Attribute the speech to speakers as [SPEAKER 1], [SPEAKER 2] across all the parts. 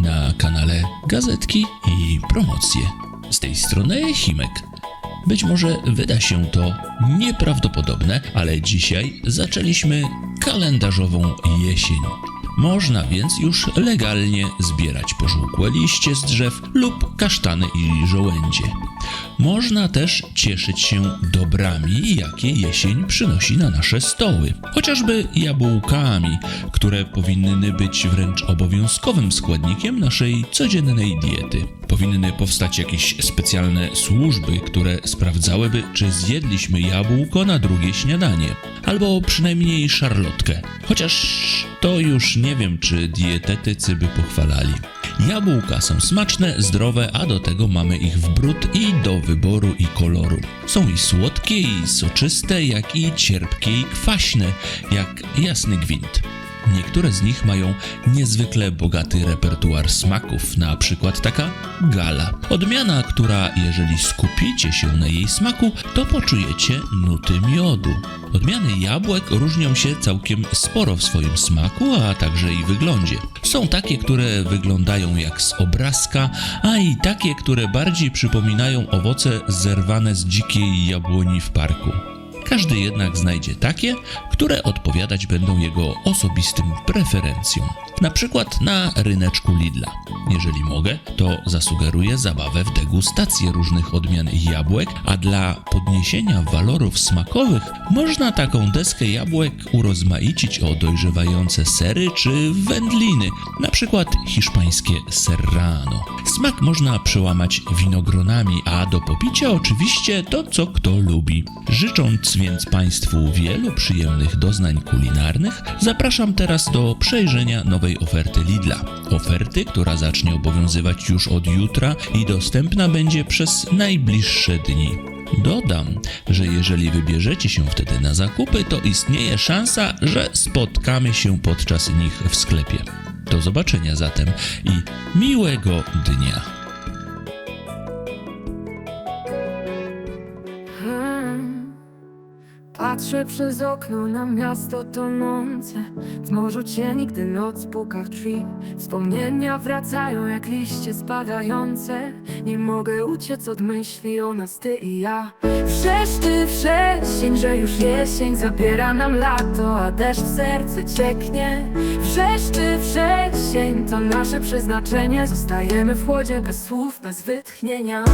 [SPEAKER 1] Na kanale Gazetki i Promocje. Z tej strony Himek. Być może wyda się to nieprawdopodobne, ale dzisiaj zaczęliśmy kalendarzową jesień. Można więc już legalnie zbierać pożółkłe liście z drzew lub kasztany i żołędzie. Można też cieszyć się dobrami, jakie jesień przynosi na nasze stoły. Chociażby jabłkami, które powinny być wręcz obowiązkowym składnikiem naszej codziennej diety. Powinny powstać jakieś specjalne służby, które sprawdzałyby, czy zjedliśmy jabłko na drugie śniadanie, albo przynajmniej szarlotkę. Chociaż to już nie wiem, czy dietetycy by pochwalali. Jabłka są smaczne, zdrowe, a do tego mamy ich w bród i do wyboru i koloru. Są i słodkie, i soczyste, jak i cierpkie i kwaśne, jak jasny gwint. Niektóre z nich mają niezwykle bogaty repertuar smaków, na przykład taka gala. Odmiana, która jeżeli skupicie się na jej smaku, to poczujecie nuty miodu. Odmiany jabłek różnią się całkiem sporo w swoim smaku, a także i wyglądzie. Są takie, które wyglądają jak z obrazka, a i takie, które bardziej przypominają owoce zerwane z dzikiej jabłoni w parku. Każdy jednak znajdzie takie, które odpowiadać będą jego osobistym preferencjom. Na przykład na ryneczku Lidla. Jeżeli mogę, to zasugeruję zabawę w degustację różnych odmian jabłek, a dla podniesienia walorów smakowych można taką deskę jabłek urozmaicić o dojrzewające sery czy wędliny, na przykład hiszpańskie serrano. Smak można przełamać winogronami, a do popicia oczywiście to, co kto lubi. Życząc więc Państwu wielu przyjemnych doznań kulinarnych, zapraszam teraz do przejrzenia nowej oferty Lidla. Oferty, która zacznie obowiązywać już od jutra i dostępna będzie przez najbliższe dni. Dodam, że jeżeli wybierzecie się wtedy na zakupy, to istnieje szansa, że spotkamy się podczas nich w sklepie. Do zobaczenia zatem i miłego dnia.
[SPEAKER 2] Patrzę przez okno na miasto tonące. W morzu cieni, gdy noc puka w drzwi Wspomnienia wracają jak liście spadające. Nie mogę uciec od myśli o nas, ty i ja. Wrzeszczy wrzesień, że już jesień Zabiera nam lato, a deszcz w serce cieknie. Wrzeszczy wrzesień, to nasze przeznaczenie. Zostajemy w chłodzie bez słów, bez wytchnienia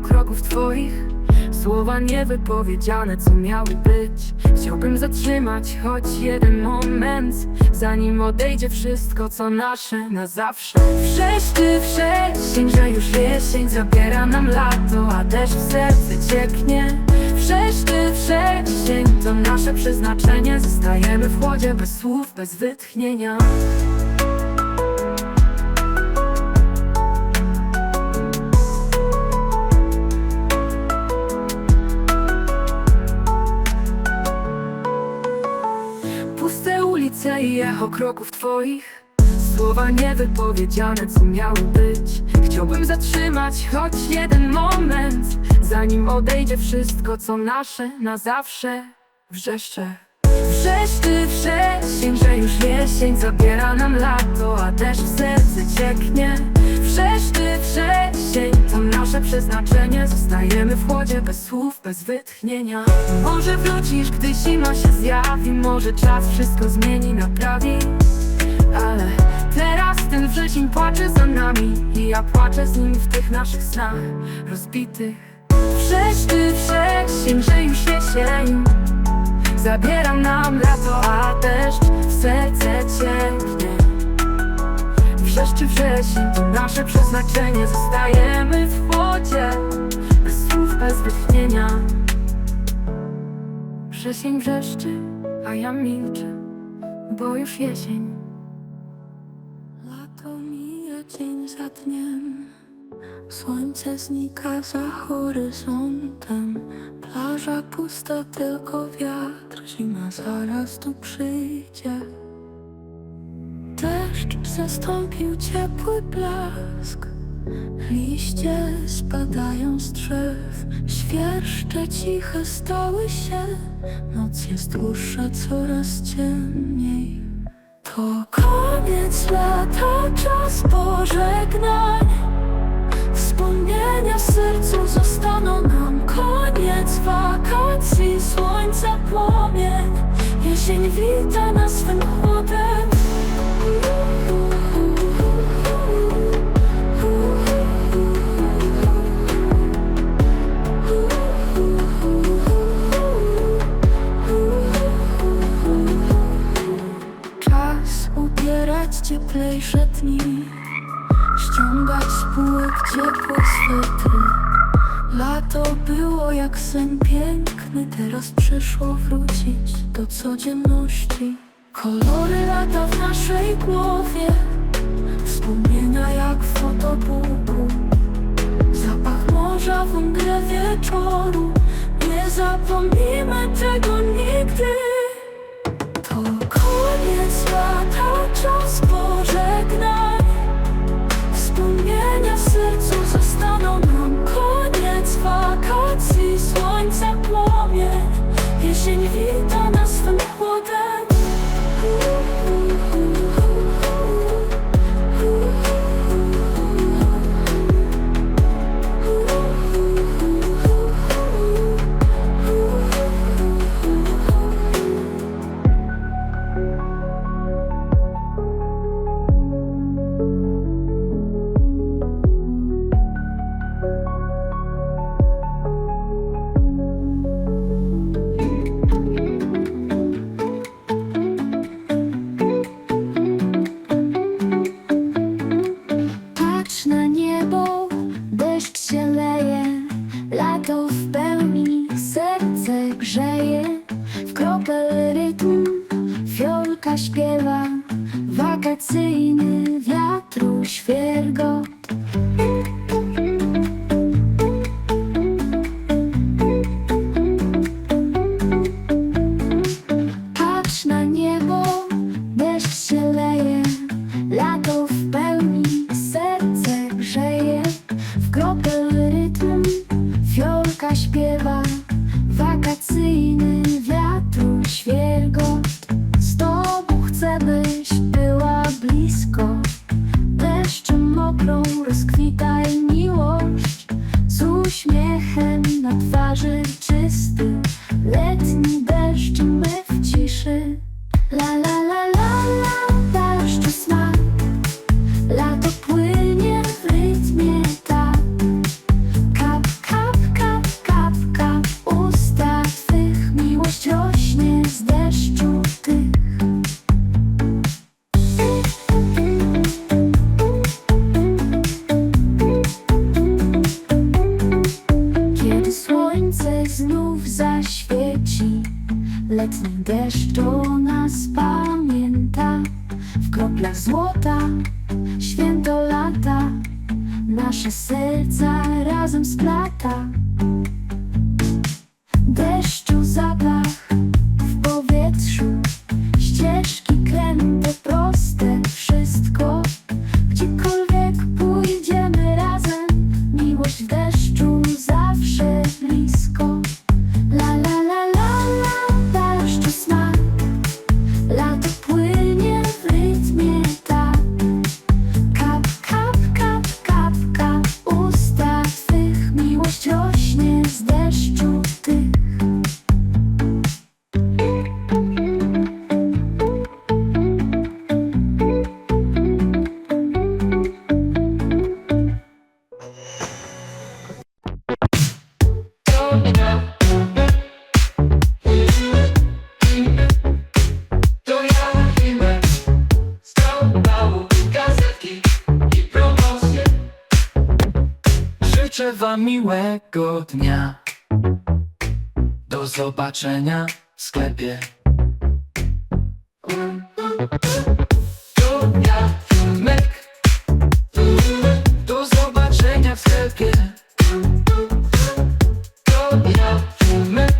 [SPEAKER 2] kroków twoich. Słowa niewypowiedziane, co miały być. Chciałbym zatrzymać choć jeden moment Zanim odejdzie wszystko, co nasze na zawsze. Wrzeszczy wrzesień, że już jesień Zabiera nam lato, a deszcz w serce cieknie. Wrzeszczy wrzesień, to nasze przeznaczenie. Zostajemy w chłodzie bez słów, bez wytchnienia i echo kroków twoich Słowa niewypowiedziane, co miały być. Chciałbym zatrzymać choć jeden moment Zanim odejdzie wszystko, co nasze na zawsze. Wrzeszcze. Wrzeszczy wrzesień, że już jesień Zabiera nam lato, a deszcz w serce cieknie Wrzeszczy wrzesień, to nasze przeznaczenie. Zostajemy w chłodzie bez słów, bez wytchnienia. Może wrócisz, gdy zima się zjawi. Może czas wszystko zmieni, naprawi Ale teraz ten wrzesień płacze za nami. I ja płaczę z nim w tych naszych snach rozbitych. Wrzeszczy wrzesień, że już jesień. Zabiera nam lato, a deszcz w serce cieknie Wrzeszczy wrzesień, nasze przeznaczenie. Zostajemy w chłodzie, bez słów, bez wytchnienia. Wrzesień wrzeszczy, a ja milczę, bo już jesień. Lato mija dzień za dniem. Słońce znika za horyzontem. Plaża pusta, tylko wiatr. Zima zaraz tu przyjdzie Deszcz zastąpił ciepły blask Liście spadają z drzew, świerszcze ciche stały się. Noc jest dłuższa, coraz ciemniej. To koniec lata, czas pożegnań. Wspomnienia w sercu zostaną nam Koniec wakacji, słońca płomień Jesień wita nas swym chłodem ubierać cieplejsze dni Ściągać z półek ciepłe swetry Lato było jak sen piękny Teraz przyszło wrócić do codzienności. Kolory lata w naszej głowie Wspomnienia jak w fotobuku Zapach morza w mgle wieczoru Nie zapomnimy tego nigdy Letni deszcz o nas pamięta. W kroplach złota Święto lata. Nasze serca razem splata
[SPEAKER 3] Życzę wam miłego dnia. Do zobaczenia w sklepie. To ja filmek. Do zobaczenia w sklepie. To ja filmek.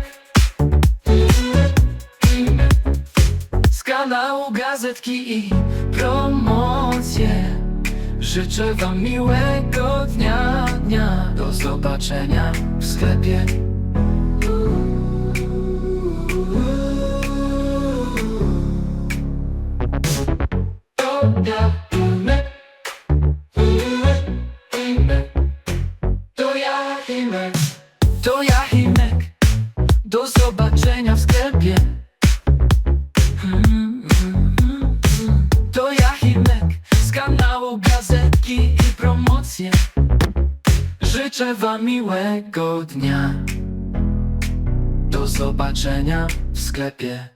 [SPEAKER 3] Z kanału gazetki i promocje Życzę wam miłego dnia, dnia. Do zobaczenia w sklepie Do zobaczenia w sklepie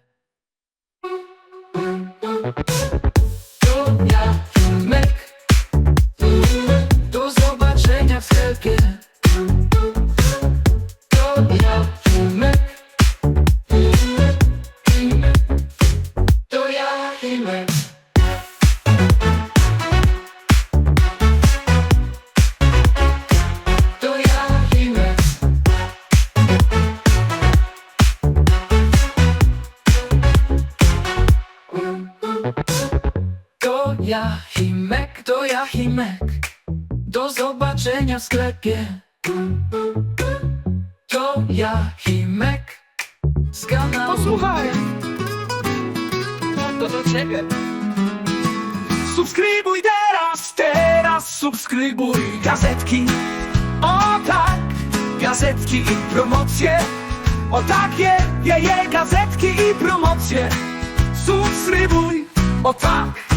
[SPEAKER 3] Himek, to ja Himek Do zobaczenia w sklepie To ja Himek Z kanału
[SPEAKER 4] Posłuchaj! To do ciebie. Subskrybuj teraz, teraz subskrybuj gazetki. O tak, gazetki i promocje. O takie, je, je, gazetki i promocje. Subskrybuj, o tak.